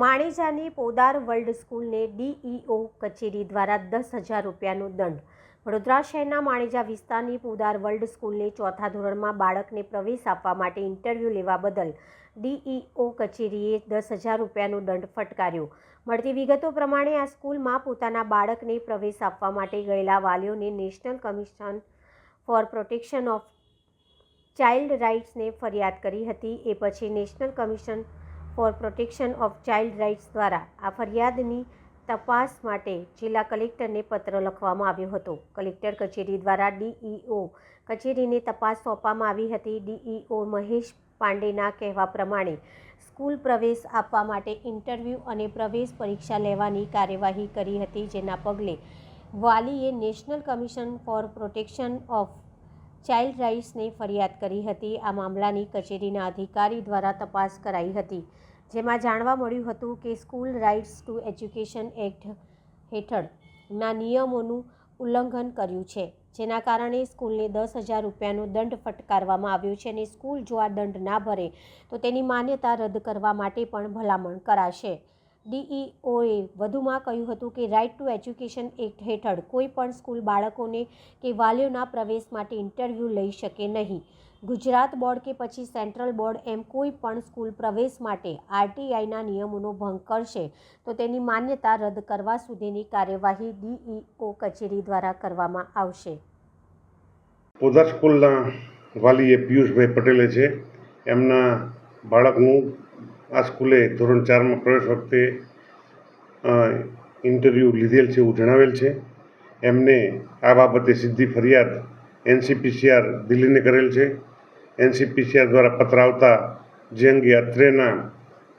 માણેજાની Podar world સ્કૂલને DEO કચેરી દ્વારા દસ હજાર રૂપિયાનો દંડ. વડોદરા શહેરના માણેજા વિસ્તારની પોદાર વર્લ્ડ સ્કૂલને ચોથા ધોરણમાં બાળકને પ્રવેશ આપવા માટે ઇન્ટરવ્યૂ લેવા બદલ ડીઈઓ કચેરીએ દસ હજાર રૂપિયાનો દંડ ફટકાર્યો. મળતી વિગતો પ્રમાણે આ સ્કૂલમાં પોતાના બાળકને પ્રવેશ આપવા માટે ગયેલા વાલીઓને national commission for protection of child રાઇટ્સને ફરિયાદ કરી હતી. એ પછી national commission for protection of child rights દ્વારા આ ફરિયાદની તપાસ માટે જિલ્લા કલેક્ટરને પત્ર લખવામાં આવ્યો હતો. કલેક્ટર કચેરી દ્વારા ડીઈઓ કચેરીને તપાસ સોંપવામાં આવી હતી. ડીઈઓ મહેશ પાંડેના કહેવા પ્રમાણે, સ્કૂલ પ્રવેશ આપવા માટે ઇન્ટરવ્યૂ અને પ્રવેશ પરીક્ષા લેવાની કાર્યવાહી કરી હતી. જેના પગલે વાલીએ national commission for protection of child રાઇટ્સને ફરિયાદ કરી હતી. આ મામલાની કચેરીના અધિકારી દ્વારા તપાસ કરાઈ હતી. જેમાં જાણવા મળ્યું હતું કે school rights to education act હેઠળના નિયમોનું ઉલ્લંઘન કર્યું છે, જેના કારણે સ્કૂલને દસ હજાર રૂપિયાનો દંડ ફટકારવામાં આવ્યો છે અને સ્કૂલ જો આ દંડ ના ભરે, તો તેની માન્યતા રદ કરવા માટે પણ ભલામણ કરાશે. ડીઈઓએ વધુમાં કહ્યું હતું કે રાઇટ ટુ એજ્યુકેશન એક્ટ હેઠળ કોઈ પણ સ્કૂલ બાળકોને કે વાલીઓના પ્રવેશ માટે ઇન્ટરવ્યૂ લઈ શકે નહીં. ગુજરાત બોર્ડ કે પછી સેન્ટ્રલ બોર્ડ એમ કોઈ પણ સ્કૂલ પ્રવેશ માટે આરટીઆઈના નિયમોનો ભંગ કરશે, તો તેની માન્યતા રદ કરવા સુધીની કાર્યવાહી ડીઈઓ કચેરી દ્વારા કરવામાં આવશે. પોદાર સ્કૂલના વાલી એ પિયુષભાઈ પટેલે છે. એમના બાળકનું આ સ્કૂલે ધોરણ ચારમાં પ્રવેશ વખતે ઇન્ટરવ્યૂ લીધેલ છે એવું જણાવેલ છે. એમને આ બાબતે સીધી ફરિયાદ એનસીપીસીઆર દિલ્હીને કરેલ છે. એનસીપીસીઆર દ્વારા પત્ર આવતા જે અંગે અત્રેના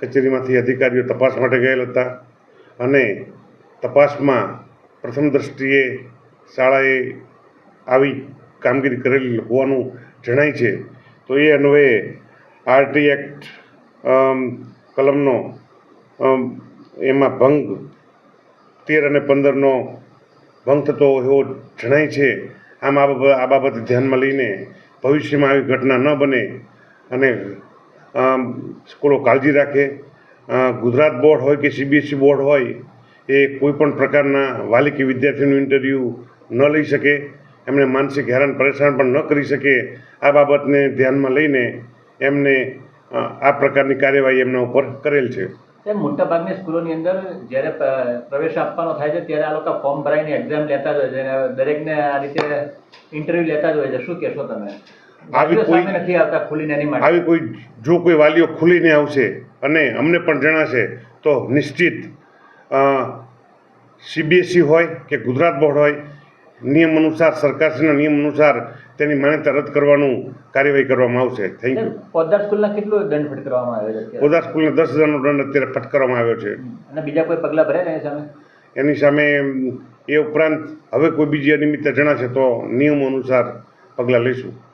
કચેરીમાંથી અધિકારીઓ તપાસ માટે ગયેલ હતા અને તપાસમાં પ્રથમ દૃષ્ટિએ શાળાએ આવી કામગીરી કરેલી હોવાનું જણાય છે. તો એ અન્વયે આરટી એક્ટ કલમનો એમાં ભંગ, તેર અને પંદરનો ભંગ થતો એવો જણાય છે. આમ આ બાબત ધ્યાનમાં લઈને ભવિષ્યમાં આવી ઘટના ન બને અને સ્કૂલો કાળજી રાખે. ગુજરાત બોર્ડ હોય કે સીબીએસસી બોર્ડ હોય, એ કોઈપણ પ્રકારના વાલી કે વિદ્યાર્થીનું ઇન્ટરવ્યૂ ન લઈ શકે. એમને માનસિક હેરાન, પરેશાન પણ ન કરી શકે. આ બાબતને ધ્યાનમાં લઈને એમને આ પ્રકારની કાર્યવાહી એમના ઉપર કરેલ છે. મોટાભાગની સ્કૂલોની અંદર જ્યારે પ્રવેશ આપવાનો થાય છે ત્યારે આ લોકો ફોર્મ ભરાઈને એક્ઝામ લેતા જ હોય છે અને દરેકને આ રીતે ઇન્ટરવ્યુ લેતા જ હોય છે. શું કહેશો તમે? આવી કોઈ- નથી આવતા ખુલીને એની માટે. આવી કોઈ જો કોઈ વાલીઓ ખુલીને આવશે અને અમને પણ જણાશે તો નિશ્ચિત સીબીએસઈ હોય કે ગુજરાત બોર્ડ હોય નિયમ અનુસાર સરકારશ્રીના નિયમ અનુસાર તેની માન્યતા રદ કરવાનું કાર્યવાહી કરવામાં આવશે. થેન્ક યુ પોદાર સ્કૂલના કેટલો દંડ ફટકારવામાં આવ્યો છે પોદાર સ્કૂલને દસ હજારનો દંડ અત્યારે ફટકારવામાં આવ્યો છે. અને બીજા કોઈ પગલાં ભર્યા એની સામે? એની સામે એ ઉપરાંત હવે કોઈ બીજી અનિયમિતતા જણાશે તો નિયમો અનુસાર પગલાં લઈશું.